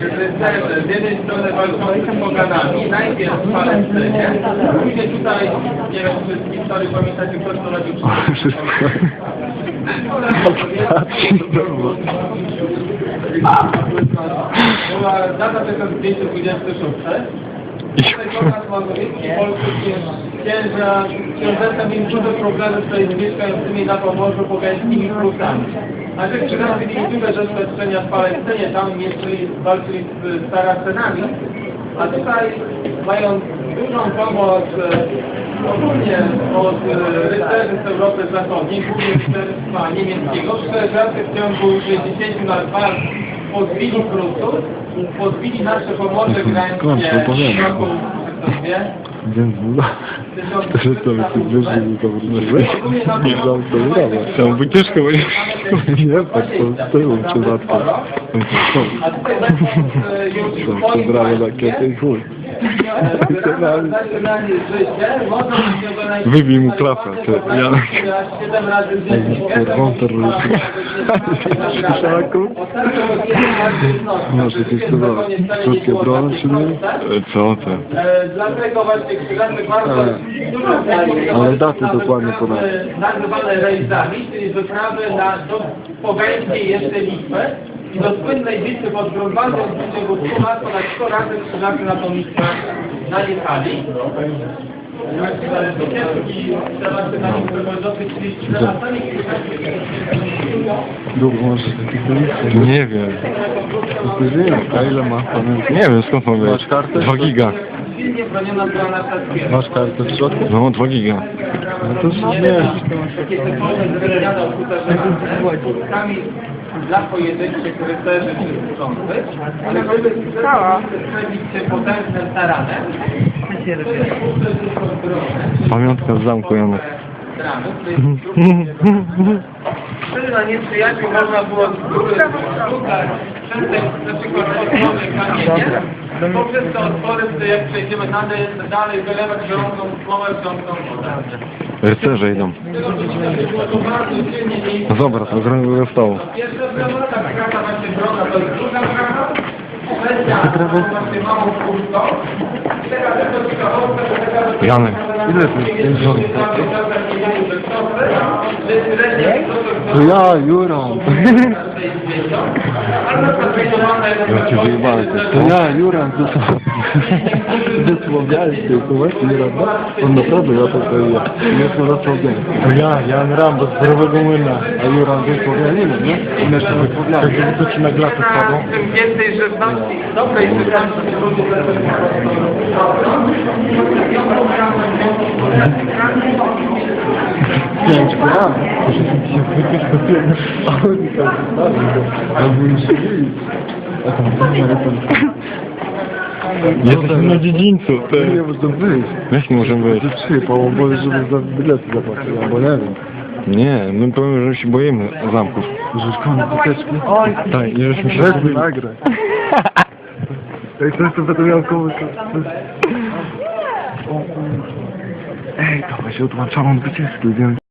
Rycerze z jednej strony walczący z poganami, najpierw w Palestynie, później tutaj, nie wiem, czy z historii pamiętacie, kto to robił Wszystko. Była data 1526. Tutaj pokaz Mazowiecki polski księża, mieli duże problemy z mieszkającymi na Pomorzu pogańskimi Prusami. A że mieli duże doświadczenia w Palestynie, tam mieszkali, walczyli z Saracenami, a tutaj mają dużą pomoc e, ogólnie od e, rycerzy z Europy Zachodniej, głównie rycerstwa niemieckiego. Krzyżacy w ciągu 60 lat walk pozbili Prusów, pozbili nasze Pomorze Skąd to Gdańskie powiem? w roku, co wie, Więc Wtedy to by się wyżył to wróciłeś. Nie dam to brawa. Tam wycieczkę bo Wybij mu klapę, ty, Janek. Siedem razy dziennie. Wąter Szalaku? Masz jakieś to krótkie brony, czy nie? Co ty? Dlatego właśnie krzyżacy bardzo Ale- daty dokładnie podają. e, nazywane rejsami, czyli wyprawy na do pogańskiej jeszcze Litwy i do słynnej bitwy pod Grunwaldem w 100 lat ponad 100 razy krzyżacy na tą bitwę najechali. Nie wiem. A ile ma pamięć? Nie wiem, skąd mam Masz kartę? 2 giga. Masz kartę w środku? No, 2 giga. No to nie. Dla pojedynczych rycerzy czy służących, ale żeby przebić się potężnym taranem, Pamiątka z zamku, Janek. Wtedy na nieprzyjaciół można było szukać przez te na przykład otwory kamienie, poprzez te otwory, jak przejdziemy dalej, dalej wylewać gorącą słomę, ciągną wodę. Rycerze idą. Dobra, to zrobimy stołu. Janek, ile jest? Ja, Jurą. Ja cię wyjebałem. To ja, Jurą, to są... Wysłowiałeś się, to właśnie Jurą. On naprawdę ja to to ja. Nie to zasłowiałem. To ja, Jan Rambo z Zdrowego Młyna. A Jurą wysłowianinem, nie? I na to wysłowiałem. Tak to ci na glasy spadło. Tym więcej żywności, Если на дединцу, то... Знаешь, мы можем выйти. Все, по-моему, больше билеты заплатили, оболяли. Не, ну по-моему, уже очень боим замку. Да, я же мечтаю. Ej, ktoś tu zapomniał komuś. Ej, to się odłączało od wycieczki, więc...